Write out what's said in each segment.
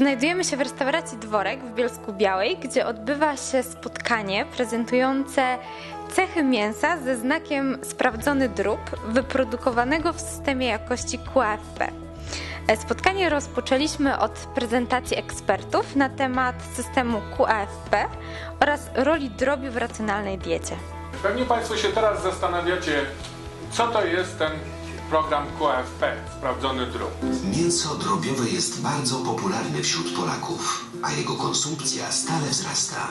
Znajdujemy się w restauracji Dworek w Bielsku Białej, gdzie odbywa się spotkanie prezentujące cechy mięsa ze znakiem sprawdzony drób wyprodukowanego w systemie jakości QAFP. E, Spotkanie rozpoczęliśmy od prezentacji ekspertów na temat systemu QAFP oraz roli drobiu w racjonalnej diecie. Pewnie Państwo się teraz zastanawiacie, co to jest ten program QFP, sprawdzony drób. Mięso drobiowe jest bardzo popularne wśród Polaków, a jego konsumpcja stale wzrasta.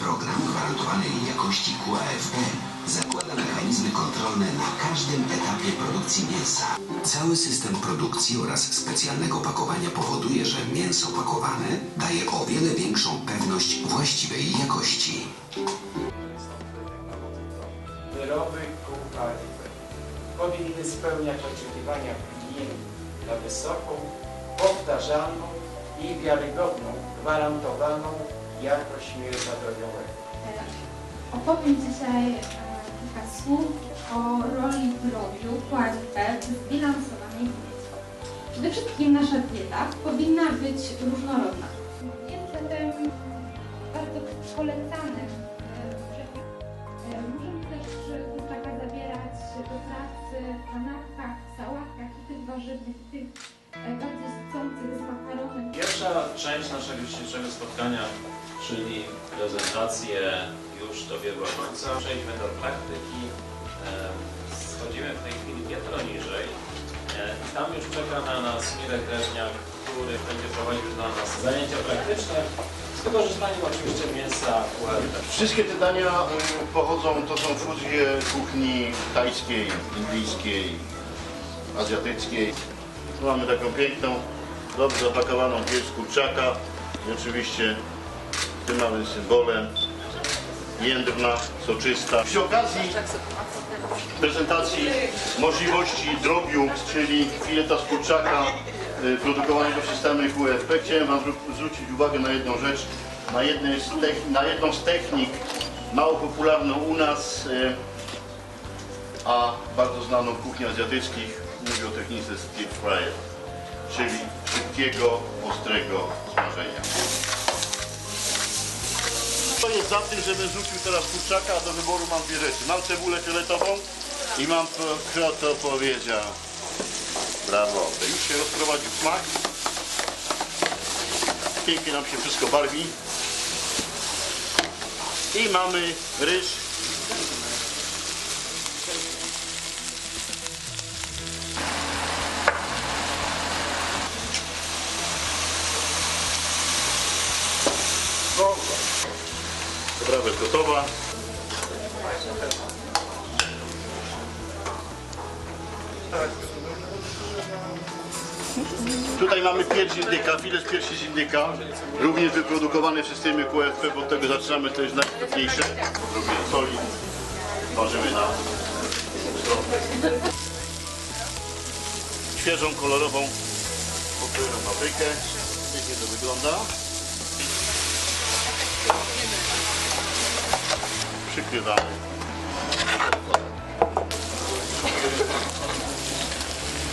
Program gwarantowanej jakości QAFP zakłada mechanizmy kontrolne na każdym etapie produkcji mięsa. Cały system produkcji oraz specjalnego pakowania powoduje, że mięso pakowane daje o wiele większą pewność właściwej jakości. wyroby KUKFP powinny spełniać oczekiwania klientów na wysoką, powtarzalną i wiarygodną, gwarantowaną jakość mięsa drobiowego. Opowiem dzisiaj e, kilka słów o roli drobiu QAFP w zbilansowanej diecie. Przede wszystkim nasza dieta powinna być różnorodna. Jest zatem bardzo polecanym kanapkach, sałatkach i tych warzywnych, tych e, bardziej sycących z makaronem. Pierwsza część naszego dzisiejszego spotkania, czyli prezentację już dobiegła końca. Przejdźmy do praktyki. Em, Schodzimy w tej chwili piętro niżej. E, Tam już czeka na nas Mirek Reżniak, który będzie prowadził dla nas zajęcia praktyczne wykorzystaniem oczywiście mięsa. Wszystkie te dania y, pochodzą, to są fuzje kuchni tajskiej, indyjskiej, azjatyckiej. Tu mamy taką piękną, dobrze zapakowaną pierś kurczaka i oczywiście tym małym symbolem jędrna, soczysta. Przy okazji prezentacji możliwości drobiu, czyli fileta z kurczaka produkowanego w systemie QFP, chciałem Wam zwró- zwrócić uwagę na jedną rzecz, na, na jedną z technik mało popularną u nas, y, a bardzo znaną w kuchni azjatyckich, mówię o technice stir fryer, czyli szybkiego, ostrego smażenia. To jest za tym, żebym rzucił teraz kurczaka, a do wyboru mam dwie rzeczy. Mam cebulę fioletową i mam, pro- kto to powiedział. Brawo. Już się rozprowadził smak. Pięknie nam się wszystko barwi. I mamy ryż. Dobra, jest gotowa. Tutaj mamy pierś indyka, filet z piersi z indyka, również wyprodukowany w systemie QFP, bo od tego zaczynamy, to jest najistotniejsze. Odrobinę soli, ważymy na. Świeżą, kolorową, pokrojoną paprykę. Pięknie to wygląda. Przykrywamy.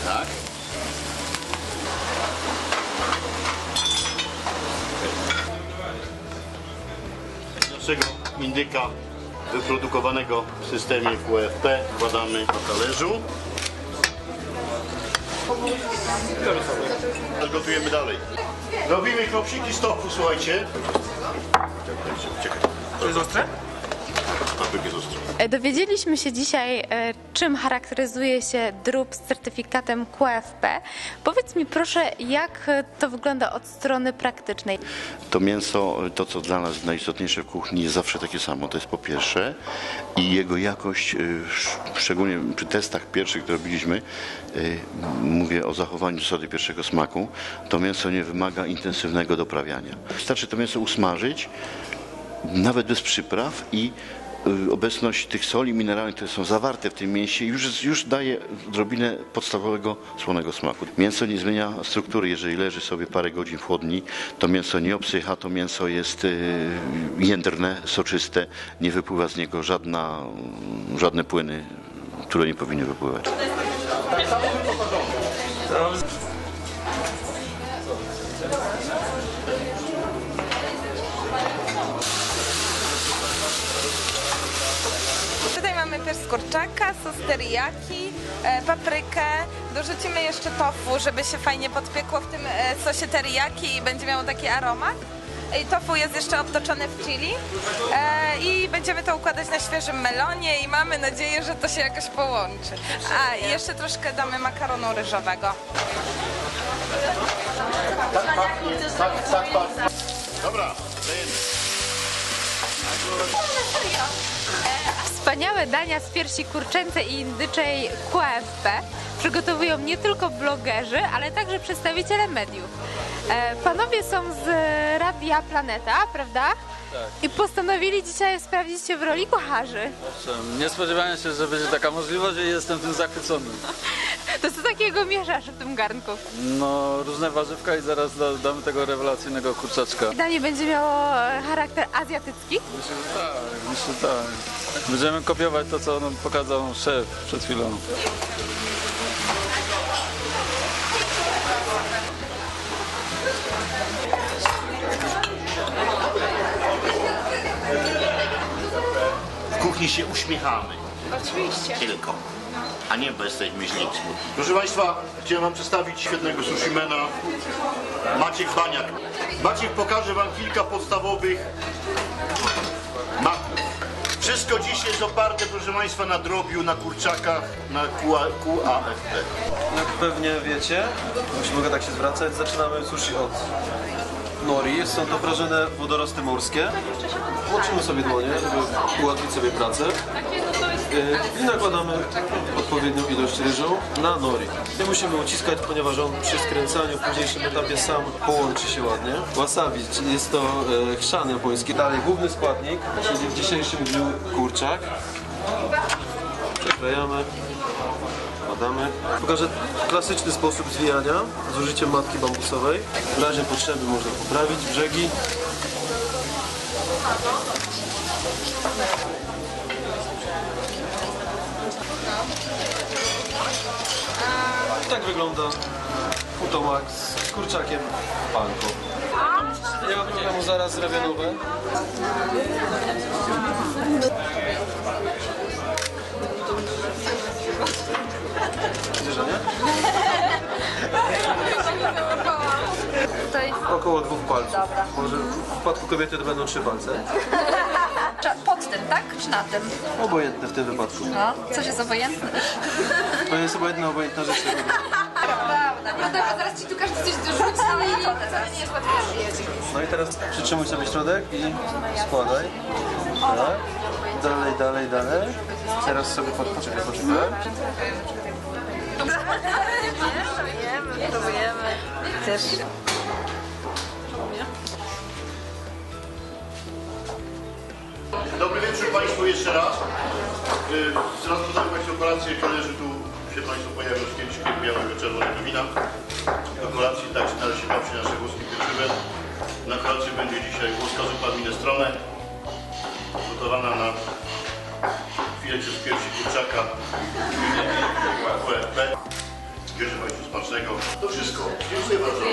Tak. Indyka wyprodukowanego w systemie QFP wkładamy na talerzu. Gotujemy dalej. Robimy klopsiki stopu, słuchajcie. Czekaj, To jest ostre? Papryk jest ostry. E, Dowiedzieliśmy się dzisiaj, e, czym charakteryzuje się drób z certyfikatem QFP. Powiedz mi proszę, jak e, to wygląda od strony praktycznej. To mięso, to co dla nas najistotniejsze w kuchni jest zawsze takie samo. To jest po pierwsze i jego jakość, sz- szczególnie przy testach pierwszych, które robiliśmy, mówię o zachowaniu zasady pierwszego smaku, to mięso nie wymaga intensywnego doprawiania. Wystarczy to mięso usmażyć, nawet bez przypraw i obecność tych soli mineralnych, które są zawarte w tym mięsie już, już daje odrobinę podstawowego słonego smaku. Mięso nie zmienia struktury, jeżeli leży sobie parę godzin w chłodni, to mięso nie obsycha, to mięso jest y, jędrne, soczyste, nie wypływa z niego żadna, żadne płyny, które nie powinny wypływać. Kurczaka, sos teriyaki, e, paprykę. Dorzucimy jeszcze tofu, żeby się fajnie podpiekło w tym e, sosie teriyaki i będzie miało taki aromat. I tofu jest jeszcze obtoczone w chili e, i będziemy to układać na świeżym melonie i mamy nadzieję, że to się jakoś połączy. A, i jeszcze troszkę damy makaronu ryżowego. Tak pachnie, tak, tak. Dobra, lejemy. Wspaniałe dania z piersi kurczęcej i indyczej QFP przygotowują nie tylko blogerzy, ale także przedstawiciele mediów. E, Panowie są z Radia Planeta, prawda? Tak. I postanowili dzisiaj sprawdzić się w roli kucharzy. Nie spodziewałem się, że będzie taka możliwość i jestem tym zachwycony. To co takiego mieszasz w tym garnku? No, różne warzywka i zaraz da, damy tego rewelacyjnego kurczaczka. Danie będzie miało charakter azjatycki. Myślę, że tak, myślę, że tak. Będziemy kopiować to, co nam pokazał szef przed chwilą. W kuchni się uśmiechamy. Oczywiście. Tylko. A nie, bo jesteśmy źli smutni. Proszę Państwa, chciałem Wam przedstawić świetnego sushimena Maciek Baniak. Maciek pokaże Wam kilka podstawowych maków. Wszystko dziś jest oparte, proszę Państwa, na drobiu, na kurczakach, na QA, QAFP. Jak pewnie wiecie, jeśli mogę tak się zwracać, zaczynamy sushi od nori. Są to prażone wodorosty morskie. Łączymy sobie dłonie, żeby ułatwić sobie pracę. Yy, I nakładamy odpowiednią ilość ryżu na nori. Nie musimy uciskać, ponieważ on przy skręcaniu w późniejszym etapie sam połączy się ładnie. Wasabi, jest to e, chrzan japoński. Dalej główny składnik, czyli w dzisiejszym dniu kurczak. Przeklejamy. Badamy. Pokażę klasyczny sposób zwijania z użyciem matki bambusowej. W razie potrzeby można poprawić brzegi. I tak wygląda Futomax z kurczakiem panko. Nie ma problemu, zaraz zrobię nowe. Że nie? Około dwóch palców. Może w przypadku kobiety to będą trzy palce. Tym, tak? Czy na tym? Obojętne w tym wypadku. No, coś jest obojętne. To jest obojętna, obojętna rzecz. tego. No dobra, zaraz ci tu każdy coś dorzuci, no i nie jest łatwiej No i teraz przytrzymuj sobie środek i składaj. Tak. Dalej, dalej, dalej. Teraz sobie pod... poczekaj, poczekaj. Próbujemy, próbujemy. Też. Dobry wieczór Państwu jeszcze raz. Podam Państwu kolację. Koleży tu się Państwo pojawią z kieliszkiem białego czerwonego wina. Do kolacji także należy się nasze włoskie pieczywe. Na kolacji będzie dzisiaj włoska zupa minestrone. Gotowana na filecie z piersi kurczaka. QFP. Państwu smacznego. To wszystko. Dziękuję bardzo.